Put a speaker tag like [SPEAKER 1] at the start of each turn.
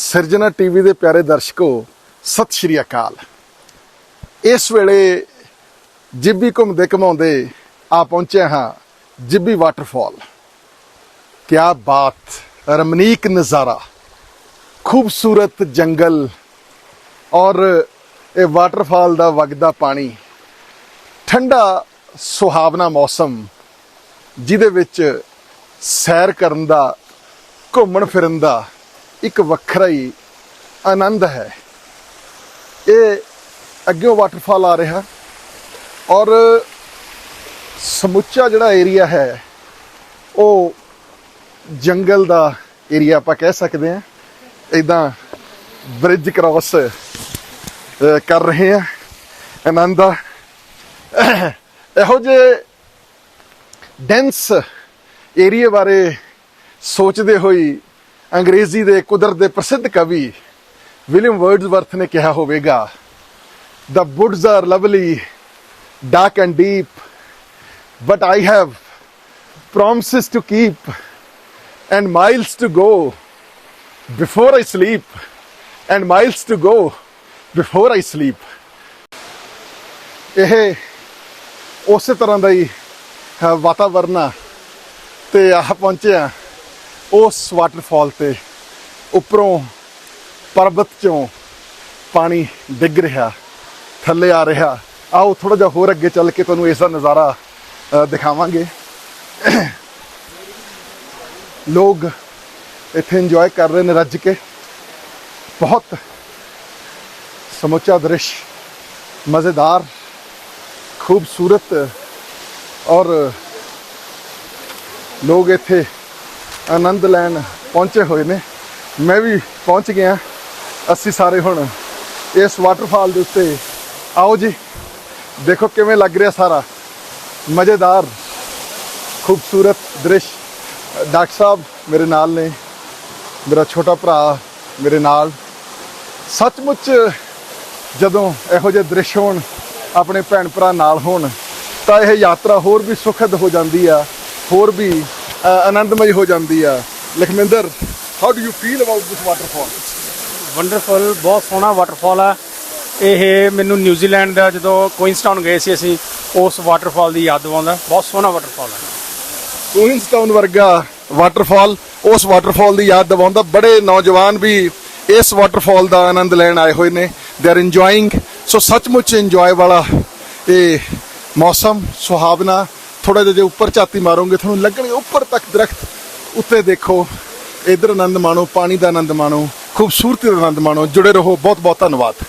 [SPEAKER 1] ਸਿਰਜਣਾ ਟੀਵੀ ਦੇ ਪਿਆਰੇ ਦਰਸ਼ਕੋ, ਸਤਿ ਸ਼੍ਰੀ ਅਕਾਲ। ਇਸ ਵੇਲੇ ਜਿੱਬੀ ਘੁੰਮਦੇ ਘਮਾਉਂਦੇ ਆ ਪਹੁੰਚੇ ਹਾਂ ਜਿੱਬੀ ਵਾਟਰਫਾਲ ਕਿਆ ਬਾਤ, ਰਮਨੀਕ ਨਜ਼ਾਰਾ, ਖੂਬਸੂਰਤ ਜੰਗਲ ਔਰ ਇਹ ਵਾਟਰਫਾਲ ਦਾ ਵਗਦਾ ਪਾਣੀ, ਠੰਡਾ ਸੁਹਾਵਣਾ ਮੌਸਮ, ਜਿਹਦੇ ਵਿੱਚ ਸੈਰ ਕਰਨ ਦਾ, ਘੁੰਮਣ ਫਿਰਨ ਦਾ ਇੱਕ ਵੱਖਰਾ ਹੀ ਆਨੰਦ ਹੈ। ਇਹ ਅੱਗੇ ਵਾਟਰਫਾਲ ਆ ਰਿਹਾ ਔਰ ਸਮੁੱਚਾ ਜਿਹੜਾ ਏਰੀਆ ਹੈ, ਉਹ ਜੰਗਲ ਦਾ ਏਰੀਆ ਆਪਾਂ ਕਹਿ ਸਕਦੇ ਹਾਂ। ਇਦਾਂ ਬ੍ਰਿਜ ਕ੍ਰਾਸ ਕਰ ਰਹੇ ਹਾਂ। ਆਨੰਦ ਆ। ਇਹੋ ਜਿਹੇ ਡੈਂਸ ਏਰੀਏ ਬਾਰੇ ਸੋਚਦੇ ਹੋਈ ਅੰਗਰੇਜ਼ੀ ਦੇ ਕੁਦਰਤ ਦੇ ਪ੍ਰਸਿੱਧ ਕਵੀ ਵਿਲੀਅਮ ਵਰਡਸਵਰਥ ਨੇ ਕਿਹਾ ਹੋਵੇਗਾ The woods are lovely, dark and deep, but I have promises to keep and miles to go before I sleep, and miles to go before I sleep. ਇਹ ਉਸੇ ਤਰ੍ਹਾਂ ਦਾ ਹੀ ਅ, ਵਾਤਾਵਰਨ ਆ ਤੇ ਆ ਪਹੁੰਚੇ ਆ ਉਸ ਵਾਟਰਫਾਲ ਤੇ ਉੱਪਰੋਂ ਪਰਬਤ ਚੋਂ ਪਾਣੀ ਡਿੱਗ ਰਿਹਾ, ਥੱਲੇ ਆ ਰਿਹਾ। ਆਓ ਥੋੜਾ ਜਿਹਾ ਹੋਰ ਅੱਗੇ ਚੱਲ ਕੇ ਤੁਹਾਨੂੰ ਇਸ ਦਾ ਨਜ਼ਾਰਾ ਦਿਖਾਵਾਂਗੇ। ਲੋਕ ਇੱਥੇ ਇੰਜੋਏ ਕਰ ਰਹੇ ਨੇ ਰੱਜ ਕੇ। ਬਹੁਤ ਸਮੁੱਚਾ ਦ੍ਰਿਸ਼, ਮਜ਼ੇਦਾਰ, ਖੂਬਸੂਰਤ ਔਰ ਲੋਕ ਇੱਥੇ ਆਨੰਦ ਲੈਣ ਪਹੁੰਚੇ ਹੋਏ ਨੇ। ਮੈਂ ਵੀ ਪਹੁੰਚ ਗਿਆ। ਅਸੀਂ ਸਾਰੇ ਹੁਣ ਇਸ ਵਾਟਰਫਾਲ ਦੇ ਉੱਤੇ। ਆਓ ਜੀ, ਦੇਖੋ ਕਿਵੇਂ ਲੱਗ ਰਿਹਾ ਸਾਰਾ। ਮਜ਼ੇਦਾਰ, ਖੂਬਸੂਰਤ ਦ੍ਰਿਸ਼। ਡਾਕਟਰ ਸਾਹਿਬ ਮੇਰੇ ਨਾਲ ਨੇ। ਮੇਰਾ ਛੋਟਾ ਭਰਾ ਮੇਰੇ ਨਾਲ। ਸੱਚਮੁੱਚ ਜਦੋਂ ਇਹੋ ਜਿਹੇ ਦ੍ਰਿਸ਼ ਹੋਣ, ਆਪਣੇ ਭੈਣ ਭਰਾ ਨਾਲ ਹੋਣ, ਤਾਂ ਇਹ ਯਾਤਰਾ ਹੋਰ ਵੀ ਸੁਖਦ ਹੋ ਜਾਂਦੀ ਆ। ਹੋਰ ਵੀ ਆਨੰਦਮਈ ਹੋ ਜਾਂਦੀ ਆ। Lakhminder how do you feel about this waterfall
[SPEAKER 2] wonderful ਬਹੁਤ ਸੋਹਣਾ ਵਾਟਰਫਾਲ ਆ। ਇਹ ਮੈਨੂੰ ਨਿਊਜ਼ੀਲੈਂਡ ਦਾ ਜਦੋਂ ਕੁਇਨਸਟਾਊਨ ਗਏ ਸੀ ਅਸੀਂ ਉਸ ਵਾਟਰਫਾਲ ਦੀ ਯਾਦ ਦਿਵਾਉਂਦਾ। ਬਹੁਤ ਸੋਹਣਾ ਵਾਟਰਫਾਲ ਆ।
[SPEAKER 1] ਕੁਇਨਸਟਾਊਨ ਵਰਗਾ ਵਾਟਰਫਾਲ ਉਸ ਵਾਟਰਫਾਲ ਦੀ ਯਾਦ ਦਿਵਾਉਂਦਾ। ਬੜੇ ਨੌਜਵਾਨ ਵੀ ਇਸ ਵਾਟਰਫਾਲ ਦਾ ਆਨੰਦ ਲੈਣ ਆਏ ਹੋਏ ਨੇ। ਦੇ ਆਰ ਇੰਜੋਇੰਗ ਸੋ ਸੱਚਮੁੱਚ ਇੰਜੋਏ ਵਾਲਾ ਇਹ ਮੌਸਮ ਸੁਹਾਵਨਾ ਥੋੜਾ ਜਿਹਾ ਜੇ ਉੱਪਰ ਝਾਤੀ ਮਾਰੋਗੇ, ਤੁਹਾਨੂੰ ਲੱਗਣਗੇ ਉੱਪਰ ਤੱਕ ਦਰਖਤ। ਉੱਤੇ ਦੇਖੋ, ਇਧਰ ਆਨੰਦ ਮਾਣੋ, ਪਾਣੀ ਦਾ ਆਨੰਦ ਮਾਣੋ, ਖੂਬਸੂਰਤੀ ਦਾ ਆਨੰਦ ਮਾਣੋ। ਜੁੜੇ ਰਹੋ ਬਹੁਤ ਬਹੁਤ ਧੰਨਵਾਦ।